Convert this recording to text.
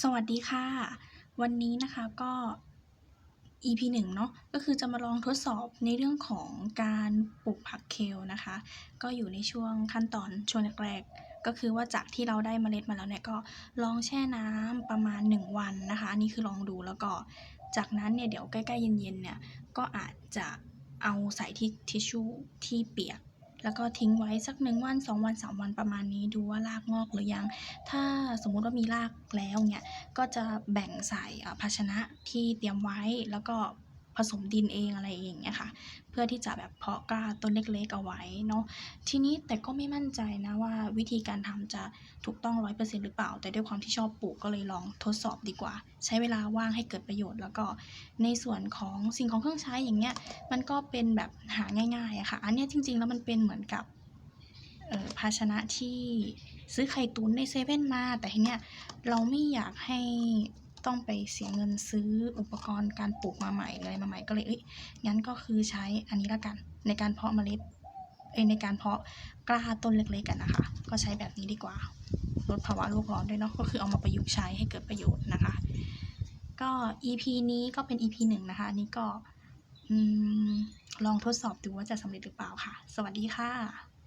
สวัสดีค่ะ วันนี้นะคะก็ EP หนึ่งเนาะก็คือจะมาลองทดสอบในเรื่องของการปลูกผักเคลนะคะ ก็อยู่ในช่วงขั้นตอนช่วงแรกๆ ก็คือว่าจากที่เราได้เมล็ดมาแล้วเนี่ยก็ลองแช่น้ำประมาณ 1 วันนะคะ อันนี้คือลองดูแล้วก็ จากนั้นเนี่ยเดี๋ยวใกล้ๆเย็นๆเนี่ยก็อาจจะเอาใส่ที่ทิชชู่ที่เปียก แล้วก็ทิ้งไว้สักหนึ่งวันสองวันสามวันประมาณนี้ดูว่ารากงอกหรือยัง ถ้าสมมุติว่ามีรากแล้วเนี่ยก็จะแบ่งใส่ภาชนะที่เตรียมไว้แล้วก็ ผสมดินเองอะไรเอย่างเงี้ยค่ะ เพื่อที่จะแบบเพาะกล้าต้นเล็กๆเอาไว้เนาะทีนี้แต่ก็ไม่มั่นใจนะว่าวิธีการทำจะถูกต้องร้อยเปอร์เซ็นต์หรือเปล่า แต่ด้วยความที่ชอบปลูกก็เลยลองทดสอบดีกว่า ใช้เวลาว่างให้เกิดประโยชน์ แล้วก็ในส่วนของสิ่งของเครื่องใช้อย่างเงี้ยมันก็เป็นแบบหาง่ายๆอะค่ะ อันนี้จริง ๆ แล้วมันเป็นเหมือนกับภาชนะที่ซื้อไข่ตุ๋นในเซเว่นมา แต่ทีเนี้ยเราไม่อยากให้ ต้องไปเสียเงินซื้ออุปกรณ์การปลูกมาใหม่เลยมาใหม่ก็เลยเอ้ยงั้นก็คือใช้อันนี้ละกัน ในการเพาะเมล็ดเอยในการเพาะกล้าต้นเล็กๆกันนะคะ ก็ใช้แบบนี้ดีกว่าลดภาวะโลกร้อนด้วยเนาะก็คือเอามาประยุกต์ใช้ให้เกิดประโยชน์นะคะ ก็ EP นี้ก็เป็น EP หนึ่งนะคะอันนี้ก็ลองทดสอบดูว่าจะสำเร็จหรือเปล่าค่ะ สวัสดีค่ะ